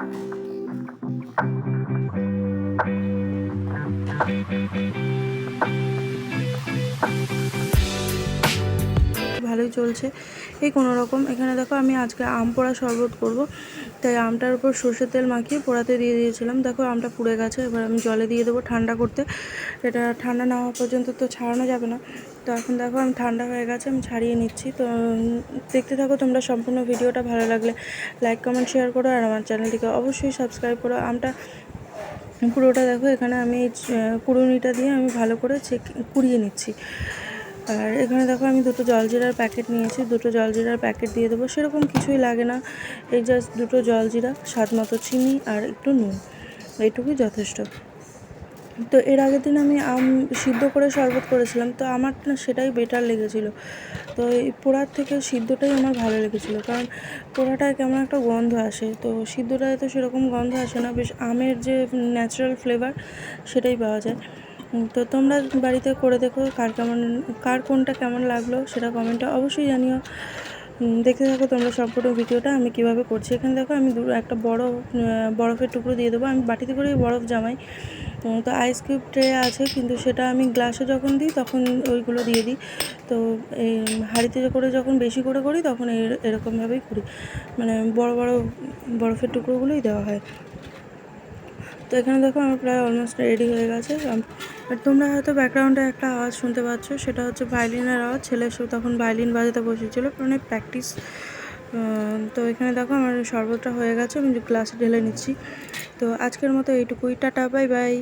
Thank you. ভালোই চলছে। এই কোনো রকম, এখানে দেখো আমি আজকে আম পোড়া শরবত করব। তাই আমটার উপর সর্ষের তেল মাখিয়ে পোড়াতে দিয়ে দিয়েছিলাম। দেখো আমটা পুড়ে গেছে, এবার আমি জলে দিয়ে দেবো ঠান্ডা করতে। এটা ঠান্ডা না হওয়া পর্যন্ত তো ছাড়ানো যাবে না। তো এখন দেখো আমি ঠান্ডা হয়ে গেছে, আমি ছাড়িয়ে নিচ্ছি। তো দেখতে থাকো তোমরা সম্পূর্ণ ভিডিওটা ভালো লাগলে। লাইক কমেন্ট শেয়ার করো আর আমার চ্যানেলটিকে অবশ্যই সাবস্ক্রাইব করো। আমটা পুরোটা দেখো, এখানে আমি কুড়ুনিটা দিয়ে আমি ভালো করে চেক কুড়িয়ে নিচ্ছি। আর এখানে দেখো আমি দুটো জলজিরার প্যাকেট নিয়েছি। দুটো জলজিরার প্যাকেট দিয়ে দেবো। সেরকম কিছুই লাগে না। এই জাস্ট দুটো জলজিরা স্বাদ মতো চিনি আর একটু নুন। এইটুকুই যথেষ্ট। তো এর আগের দিন আমি আম সিদ্ধ করে শরবত করেছিলাম, তো আমার না সেটাই বেটার লেগেছিল। তো এই পোড়ার থেকে সিদ্ধটাই আমার ভালো লেগেছিল, কারণ পোড়াটায় কেমন একটা গন্ধ আসে। তো সিদ্ধটায় তো সেরকম গন্ধ আসে না, বেশ আমের যে ন্যাচারাল ফ্লেভার সেটাই পাওয়া যায়। তো তোমরা বাড়িতে করে দেখো কার কেমন, কার কোনটা কেমন লাগল সেটা কমেন্টে অবশ্যই জানিও। দেখতে থাকো তোমরা সম্পূর্ণ ভিডিওটা, আমি কীভাবে করছি। এখানে দেখো আমি একটা বড় বরফের টুকরো দিয়ে দেবো। আমি বাটিতে করেই বরফ জামাই। তো আইস কিউব ট্রে আছে, কিন্তু সেটা আমি গ্লাসে যখন দিই, তখন ওইগুলো দিয়ে দিই। তো এই হাঁড়িতে করে যখন বেশি করে করি, তখন এর- এরকমভাবেই করি। মানে বড় বড় বরফের টুকরোগুলোই দেওয়া হয়। তো এখানে দেখো আমার প্রায় অলমোস্ট রেডি হয়ে গেছে। আর তোমরা হয়তো ব্যাকগ্রাউন্ডে একটা আওয়াজ শুনতে পাচ্ছ, সেটা হচ্ছে ভায়োলিনের আওয়াজ। ছেলে সব তখন ভায়োলিন বাজাতে বসেছিল মানে প্র্যাকটিস তো এখানে দেখো আমার শরবতটা হয়ে গেছে, আমি গ্লাসে ঢেলে নিচ্ছি। তো আজকের মতো এইটুকুই, টাটা বাই বাই